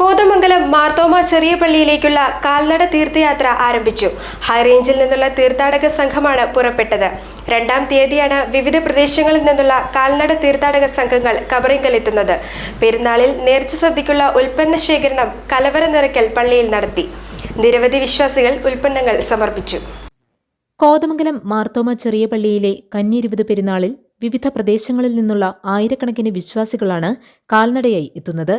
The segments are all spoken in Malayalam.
കോതമംഗലം മാർത്തോമ ചെറിയ പള്ളിയിലേക്കുള്ള കാൽനട തീർത്ഥയാത്ര ആരംഭിച്ചു. ഹൈറേഞ്ചിൽ നിന്നുള്ള തീർത്ഥാടക സംഘമാണ് പുറപ്പെട്ടത്. രണ്ടാം തീയതിയാണ് വിവിധ പ്രദേശങ്ങളിൽ നിന്നുള്ള കാൽനട തീർത്ഥാടക സംഘങ്ങൾ കബറിങ്കലെത്തുന്നത്. പെരുന്നാളിൽ നേർച്ച സദ്യക്കുള്ള ഉൽപ്പന്ന ശേഖരണം കലവറ നിറയ്ക്കൽ പള്ളിയിൽ നടത്തി. നിരവധി വിശ്വാസികൾ ഉൽപ്പന്നങ്ങൾ സമർപ്പിച്ചു. കോതമംഗലം മാർത്തോമ ചെറിയ പള്ളിയിലെ കന്നിരുപത് പെരുന്നാളിൽ വിവിധ പ്രദേശങ്ങളിൽ നിന്നുള്ള ആയിരക്കണക്കിന് വിശ്വാസികളാണ് കാൽനടയായി എത്തുന്നത്.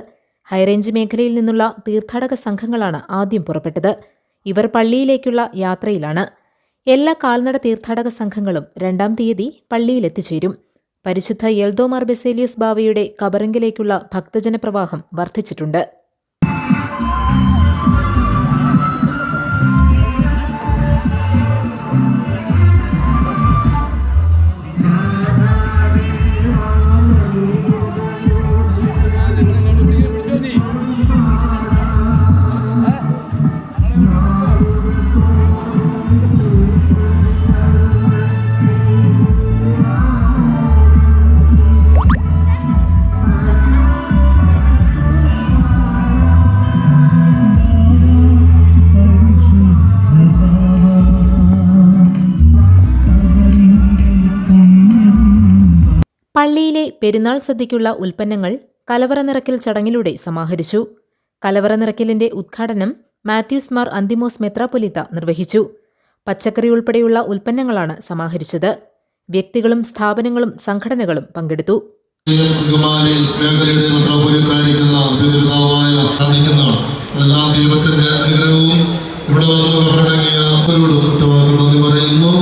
ഹൈറേഞ്ച് മേഖലയിൽ നിന്നുള്ള തീർത്ഥാടക സംഘങ്ങളാണ് ആദ്യം പുറപ്പെട്ടത്. ഇവർ പള്ളിയിലേക്കുള്ള യാത്രയിലാണ്. എല്ലാ കാൽനട തീർത്ഥാടക സംഘങ്ങളും രണ്ടാം തീയതി പള്ളിയിലെത്തിച്ചേരും. പരിശുദ്ധ യൽദോമാർ ബെസേലിയസ് ബാവയുടെ കബറിങ്കിലേക്കുള്ള ഭക്തജനപ്രവാഹം വർദ്ധിച്ചിട്ടുണ്ട്. പള്ളിയിലെ പെരുന്നാൾ സദ്യയ്ക്കുള്ള ഉൽപ്പന്നങ്ങൾ കലവറ നിറയ്ക്കൽ ചടങ്ങിലൂടെ സമാഹരിച്ചു. കലവറ നിറയ്ക്കലിന്റെ ഉദ്ഘാടനം മാത്യൂസ് മാർ അന്തിമോസ് മെത്രാപൊലിത്ത നിർവഹിച്ചു. പച്ചക്കറി ഉൾപ്പെടെയുള്ള ഉൽപ്പന്നങ്ങളാണ് സമാഹരിച്ചത്. വ്യക്തികളും സ്ഥാപനങ്ങളും സംഘടനകളും പങ്കെടുത്തു. ഇവിടെ വന്ന് അവരോടും പറയുന്നു.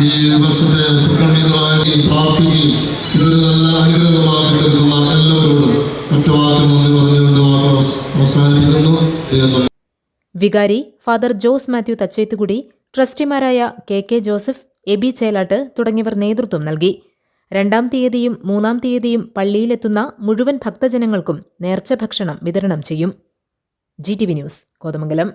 ഈ വർഷത്തെ കണ്ണീരായി പ്രാർത്ഥിക്കുകയും ഇതൊരു നല്ല അനുഗ്രഹമാക്കി തീർക്കുന്ന എല്ലാവരോടും മറ്റു വാക്കിൽ നന്ദി പറഞ്ഞുകൊണ്ട് വാക്കുകൾ അവസാനിപ്പിക്കുന്നു. വികാരി ഫാദർ ജോസ് മാത്യു തച്ചേത്തുകുടി ട്രസ്റ്റിമാരായ K K Joseph AB Chelatt തുടങ്ങിയവർ നേതൃത്വം നൽകി. രണ്ടാം തീയതിയും മൂന്നാം തീയതിയും പള്ളിയിലെത്തുന്ന മുഴുവൻ ഭക്തജനങ്ങൾക്കും നേർച്ച ഭക്ഷണം വിതരണം ചെയ്യും. G T V news Kothamangalam.